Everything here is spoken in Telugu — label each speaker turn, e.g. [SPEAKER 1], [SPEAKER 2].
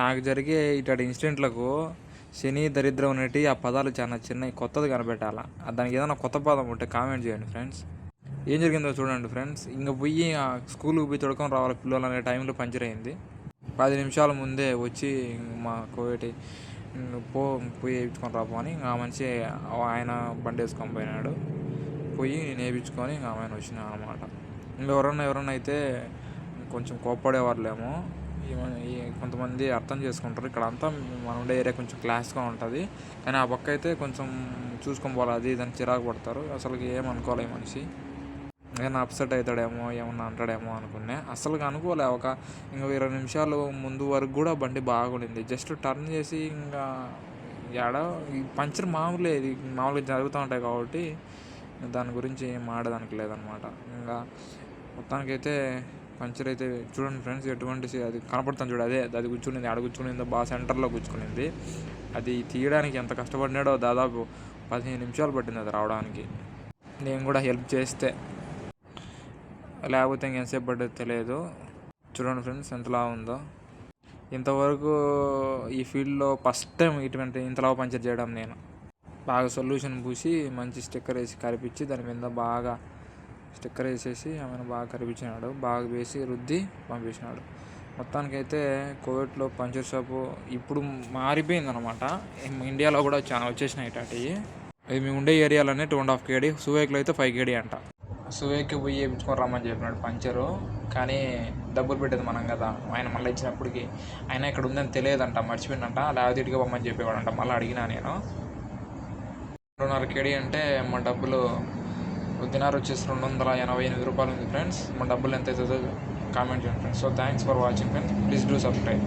[SPEAKER 1] నాకు జరిగే ఇట్లాంటి ఇన్సిడెంట్లకు శని దరిద్రం అనేటి ఆ పదాలు చాలా చిన్నవి కొత్తది కనిపెట్టాల. దానికి ఏదైనా కొత్త పదం ఉంటే కామెంట్ చేయండి ఫ్రెండ్స్. ఏం జరిగిందో చూడండి ఫ్రెండ్స్. ఇంకా పోయి స్కూల్కి పోయి తొడుకొని రావాలి పిల్లలు అనే టైంలో పంచర్ అయింది. పది నిమిషాల ముందే వచ్చి మా కోవిటి పో పోయి వేయించుకొని రాపో అని ఆ మనిషి ఆయన బండి వేసుకొని పోయినాడు. పోయి నేను వేయించుకొని ఇంకా ఆయన వచ్చిన అనమాట. ఇంకా ఎవరన్నా ఎవరన్నా అయితే కొంచెం కోప్పడేవారులేమో కొంతమంది అర్థం చేసుకుంటారు. ఇక్కడ అంతా మనం ఉండే ఏరియా కొంచెం క్లాస్గా ఉంటుంది. కానీ ఆ పక్క అయితే కొంచెం చూసుకొని పోవాలి. అది దాన్ని చిరాకు పడతారు. అసలుకి ఏం ఈ మనిషి? ఏమైనా అప్సెట్ అవుతాడేమో ఏమన్నా అంటాడేమో అనుకునే అసలు అనుకోలే. ఒక ఇంకా ఇరవై నిమిషాలు ముందు వరకు కూడా బండి బాగుండింది. జస్ట్ టర్న్ చేసి ఇంకా ఎడ ఈ పంచర్ మామూలే. ఇది మామూలుగా జరుగుతూ ఉంటాయి కాబట్టి దాని గురించి ఏం ఆడదానికి లేదనమాట. ఇంకా మొత్తానికైతే పంచర్ అయితే చూడండి ఫ్రెండ్స్ ఎటువంటి అది కనపడుతుంది చూడు అదే అది కూర్చునింది ఆడ కూర్చునిందో బాగా సెంటర్లో కూర్చునింది. అది తీయడానికి ఎంత కష్టపడినాడో దాదాపు పదిహేను నిమిషాలు పట్టింది అది రావడానికి. నేను కూడా హెల్ప్ చేస్తే లేకపోతే ఇంకెంతసేపు పడ్డది తెలియదు. చూడండి ఫ్రెండ్స్ ఎంతలా ఉందో. ఇంతవరకు ఈ ఫీల్డ్లో ఫస్ట్ టైం ఇటువంటి ఇంతలా పంచర్ చేయడం నేను. బాగా సొల్యూషన్ పూసి మంచి స్టిక్కర్ వేసి కరిపించి దాని మీద బాగా స్టిక్కర్ వేసేసి ఆమెను బాగా కరిపించినాడు. బాగా వేసి రుద్ది పంపించినాడు మొత్తానికైతే కోవిడ్లో పంచర్ షాపు ఇప్పుడు మారిపోయింది అనమాట ఇండియాలో కూడా చాలా వచ్చేసినాయి ఇటాటివి ఇది మేము ఉండే ఏరియాలోనే టూ అండ్ హాఫ్ కేడీ సువేక్లో అయితే ఫైవ్ కేడీ అంట. సువేక్కి పోయి వేయించుకొని రమ్మని చెప్పినాడు పంచరు. కానీ డబ్బులు పెట్టేది మనం కదా. ఆయన మళ్ళీ ఇచ్చినప్పటికి ఆయన ఇక్కడ ఉందని తెలియదంట మర్చిపోయిందంట. లేకపోతే ఇటుగా పొమ్మని చెప్పేవాడంట. మళ్ళీ అడిగినా నేను. రెండున్నర కేడీ అంటే మా డబ్బులు దినార్ వచ్చేసి రెండు వందల ఎనభై ఎనిమిది రూపాయలు ఉంది ఫ్రెండ్స్ మన డబ్బులు ఎంత అవుతుందో కామెంట్ చేయండి friends so thanks for watching friends please do subscribe